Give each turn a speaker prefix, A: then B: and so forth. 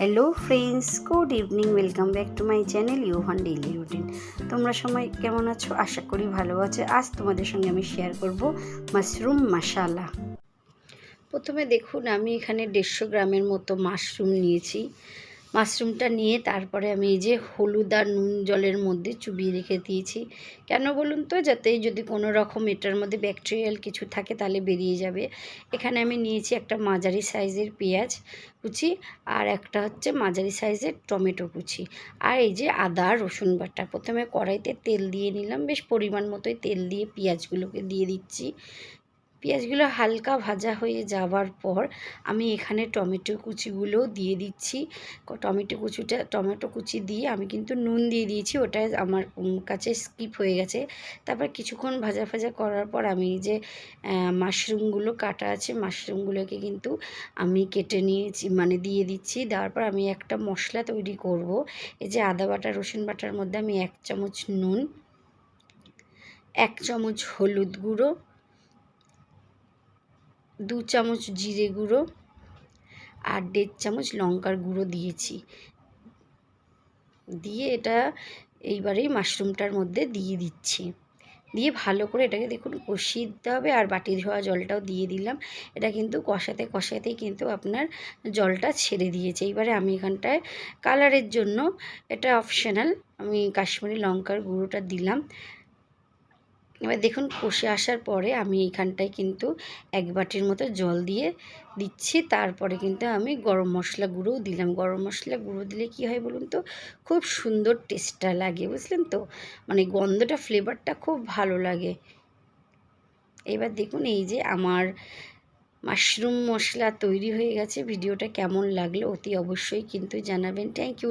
A: Hello friends good evening welcome back to my channel Yohan daily routine তোমরা সময় কেমন আছো? আশা করি ভালো আছো। আজ তোমাদের সঙ্গে আমি শেয়ার করব মাশরুম মশালা প্রথমে দেখুন, আমি এখানে দেড়শো গ্রামের মতো মাশরুম নিয়েছি। মাশরুমটা নিয়ে তারপরে আমি এই যে হলুদ আর নুন জলের মধ্যে চুবিয়ে রেখে দিয়েছি। কেন বলুন তো? যাতে যদি কোনো রকম এটার মধ্যে ব্যাকটেরিয়াল কিছু থাকে তাহলে বেরিয়ে যাবে। এখানে আমি নিয়েছি একটা মাঝারি সাইজের পেঁয়াজ কুচি আর একটা হচ্ছে মাঝারি সাইজের টমেটো কুচি। আর এই যে আদা রসুন বাটা। প্রথমে কড়াইতে তেল দিয়ে নিলাম। বেশ পরিমাণ মতোই তেল দিয়ে পেঁয়াজগুলোকে দিয়ে দিচ্ছি। পেঁয়াজগুলো হালকা ভাজা হয়ে যাওয়ার পর আমি এখানে টমেটো কুচিগুলোও দিয়ে দিচ্ছি। টমেটো কুচিটা, টমেটো কুচি দিয়ে আমি কিন্তু নুন দিয়ে দিয়েছি, ওটা আমার কাছে স্কিপ হয়ে গেছে। তারপর কিছুক্ষণ ভাজা ভাজা করার পর আমি যে মাশরুমগুলো কাটা আছে, মাশরুমগুলোকে কিন্তু আমি কেটে নিয়েছি মানে দিয়ে দিচ্ছি। দেওয়ার পর আমি একটা মশলা তৈরি করব। এই যে আদা বাটা, রসুন বাটার মধ্যে আমি এক চামচ নুন, এক চামচ হলুদ গুঁড়ো দু চামচ জিরে গুঁড়ো আর দেড় চামচ লঙ্কার গুঁড়ো দিয়েছি। দিয়ে এটা এইবারেই মাশরুমটার মধ্যে দিয়ে দিচ্ছি। দিয়ে ভালো করে এটাকে দেখুন কষিয়ে দিতে হবে আর বাটি ধোয়া জলটাও দিয়ে দিলাম। এটা কিন্তু কষাতে কষাতেই কিন্তু আপনার জলটা ছেড়ে দিয়েছে। এইবারে আমি এখানটায় কালারের জন্য এটা অপশনাল। আমি কাশ্মীরি লঙ্কার গুঁড়োটা দিলাম। এবার দেখুন কষে আসার পরে আমি এইখানটায় কিন্তু এক বাটির মতো জল দিয়ে দিচ্ছি। তারপরে কিন্তু আমি গরম মশলা গুঁড়োও দিলাম। গরম মশলা গুঁড়ো দিলে কি হয় বলুন তো? খুব সুন্দর টেস্টটা লাগে, বুঝলেন তো? মানে গন্ধটা ফ্লেভারটা খুব ভালো লাগে। এবার দেখুন এই যে আমার মাশরুম মশলা তৈরি হয়ে গেছে। ভিডিওটা কেমন লাগল অতি অবশ্যই কিন্তু জানাবেন। Thank you